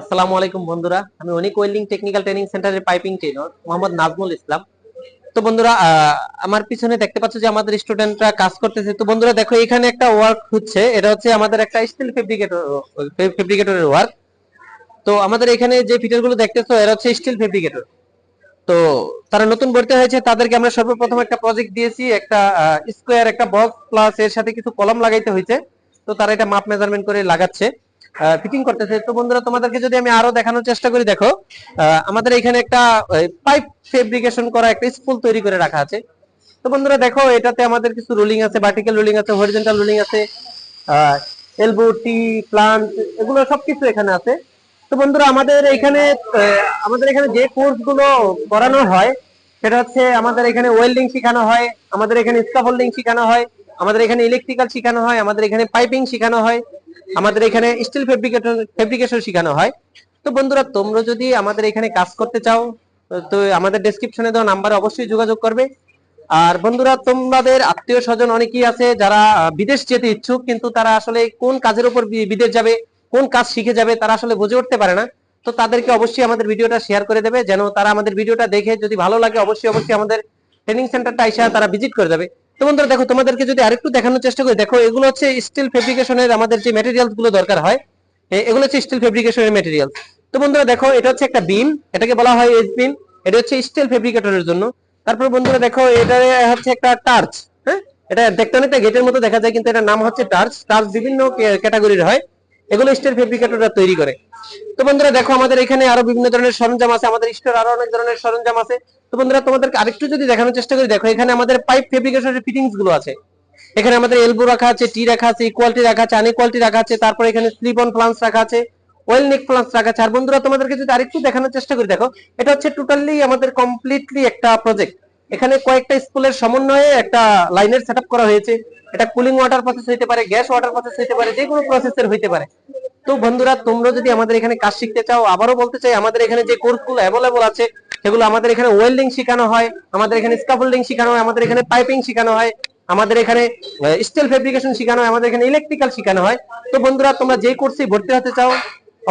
আসসালামু আলাইকুম বন্ধুরা। আমি অনিক ওয়েল্ডিং টেকনিক্যাল ট্রেনিং সেন্টারের পাইপিং ট্রেনার মোহাম্মদ নাজমুল ইসলাম। তো বন্ধুরা আমার পিছনে দেখতে পাচ্ছ যে আমাদের স্টুডেন্টরা কাজ করতেছে। তো বন্ধুরা, দেখো, এখানে একটা ওয়ার্ক হচ্ছে। এটা হচ্ছে আমাদের একটা স্টিল ফেব্রিকেটর ফেব্রিকেটরের ওয়ার্ক তো আমাদের এখানে যে ফিটারগুলো দেখতেছো, এরা হচ্ছে স্টিল ফেব্রিকেটর তো তারা নতুন ভর্তি হয়েছে। তাদেরকে আমরা সর্বপ্রথম একটা প্রজেক্ট দিয়েছি। একটা স্কোয়ার একটা বক্স প্লাস এর সাথে কিছু কলম লাগাইতে হয়েছে। তো তারা এটা মাপ মেজারমেন্ট করে লাগাচ্ছে। ফিটিং করতেছে। তো বন্ধুরা, তোমাদেরকে যদি আমি আরও দেখানোর চেষ্টা করি, দেখো আমাদের এখানে একটা পাইপ ফেব্রিকেশন করা একটা স্পুল তৈরি করে রাখা আছে। তো বন্ধুরা, দেখো, এটাতে আমাদের কিছু রুলিং আছে ভার্টিক্যাল রুলিং আছে হরিজন্টাল রুলিং আছে এলবো টি প্লান্ট এগুলো সবকিছু এখানে আছে। তো বন্ধুরা, আমাদের এখানে আমাদের এখানে যে কোর্সগুলো করানো হয়, সেটা হচ্ছে আমাদের এখানে ওয়েল্ডিং শেখানো হয়, আমাদের এখানে স্কাফোল্ডিং শেখানো হয়, আমাদের এখানে ইলেকট্রিক্যাল শেখানো হয়, আমাদের এখানে পাইপিং শেখানো হয় আমাদের এখানে স্টিল ফেব্রিকেশন ফেব্রিকেশন শেখানো হয়। তো বন্ধুরা, তোমরা যদি আমাদের এখানে কাজ করতে চাও, তো আমাদের ডেসক্রিপশনে দেওয়া নাম্বারে অবশ্যই যোগাযোগ করবে। আর বন্ধুরা, তোমাদের আত্মীয় স্বজন অনেকেই আছে যারা বিদেশ যেতে ইচ্ছুক, কিন্তু তারা আসলে কোন কাজের উপর বিদেশ যাবে, কোন কাজ শিখে যাবে, তারা আসলে বুঝে উঠতে পারে না। তো তাদেরকে অবশ্যই আমাদের ভিডিওটা শেয়ার করে দেবে, যেন তারা আমাদের ভিডিওটা দেখে যদি ভালো লাগে, অবশ্যই অবশ্যই আমাদের ট্রেনিং সেন্টারটা আইসা তারা ভিজিট করে যাবে। তো বন্ধুরা দেখো, তোমাদেরকে যদি আরেকটু দেখানোর চেষ্টা করি, দেখো এগুলো হচ্ছে স্টিল ফেব্রিকেশনের আমাদের যে ম্যাটেরিয়ালসগুলো দরকার হয় এগুলো হচ্ছে স্টিল ফেব্রিকেশনের ম্যাটেরিয়াল তো বন্ধুরা দেখো, এটা হচ্ছে একটা বিম এটাকে বলা হয় এস বিম এটা হচ্ছে স্টিল ফেব্রিকেটরের জন্য। তারপর বন্ধুরা দেখো, এটা হচ্ছে একটা টার্চ হ্যাঁ? এটা দেখতে অনেকটা গেটের মতো দেখা যায়, কিন্তু এটার নাম হচ্ছে টার্চ টার্চ বিভিন্ন ক্যাটাগরির হয়। এগুলো স্টিল ফেব্রিকেটররা তৈরি করে। তো বন্ধুরা দেখো, আমাদের এখানে আরও বিভিন্ন ধরনের সরঞ্জাম আছে, আমাদের স্টোর আরও অনেক ধরনের সরঞ্জাম আছে। তো বন্ধুরা তোমাদেরকে আরেকটু যদি দেখানোর চেষ্টা করি, দেখো এখানে আমাদের পাইপ ফেব্রিকেশনের ফিটিংসগুলো আছে। এখানে আমাদের এলবো রাখা আছে টি রাখা আছে ইকুয়ালিটি রাখা আছে আনইকুয়ালিটি রাখা আছে, তারপর এখানে স্লিপ অন প্লান্স রাখা আছে ওয়েল নেক প্লান্স রাখা আছে। আর বন্ধুরা তোমাদেরকে যদি আরেকটু দেখানোর চেষ্টা করি, দেখো, এটা হচ্ছে টোটালি আমাদের কমপ্লিটলি একটা প্রজেক্ট এখানে কয়েকটা স্কুলের সমন্বয়ে একটা লাইনের সেটআপ করা হয়েছে। এটা কুলিং ওয়াটার প্রসেস হইতে পারে গ্যাস ওয়াটার প্রসেস হইতে পারে যে কোনো প্রসেসের হইতে পারে। তো বন্ধুরা, তোমরা যদি আমাদের এখানে কাজ শিখতে চাও, আবারও বলতে চাই, আমাদের এখানে যে কোর্সগুলো অ্যাভেলেবল আছে, সেগুলো আমাদের এখানে ওয়েল্ডিং শেখানো হয়, আমাদের এখানে স্কাফোল্ডিং শেখানো হয়, আমাদের এখানে পাইপিং শেখানো হয়, আমাদের এখানে স্টিল ফেব্রিকেশন শেখানো হয়, আমাদের এখানে ইলেকট্রিক্যাল শেখানো হয়। তো বন্ধুরা, তোমরা যে কোর্সে ভর্তি হতে চাও,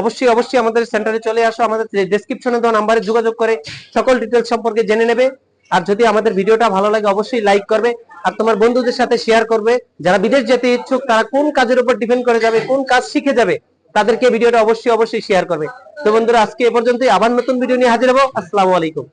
অবশ্যই অবশ্যই আমাদের সেন্টারে চলে আসো, আমাদের ডেসক্রিপশনে দেওয়া নাম্বারে যোগাযোগ করে সকল ডিটেলস সম্পর্কে জেনে নেবে। আর যদি আমাদের ভিডিওটা ভালো লাগে, অবশ্যই লাইক করবে আর তোমার বন্ধুদের সাথে শেয়ার করবে। যারা বিদেশ যেতে ইচ্ছুক, তারা কোন কাজের উপর ডিপেন্ড করে যাবে, কোন কাজ শিখে যাবে, তাদেরকে ভিডিওটা অবশ্যই অবশ্যই শেয়ার করবে। তো বন্ধুরা, আজকে এ পর্যন্তই। আবার নতুন ভিডিও নিয়ে হাজির হব। আসসালামু আলাইকুম।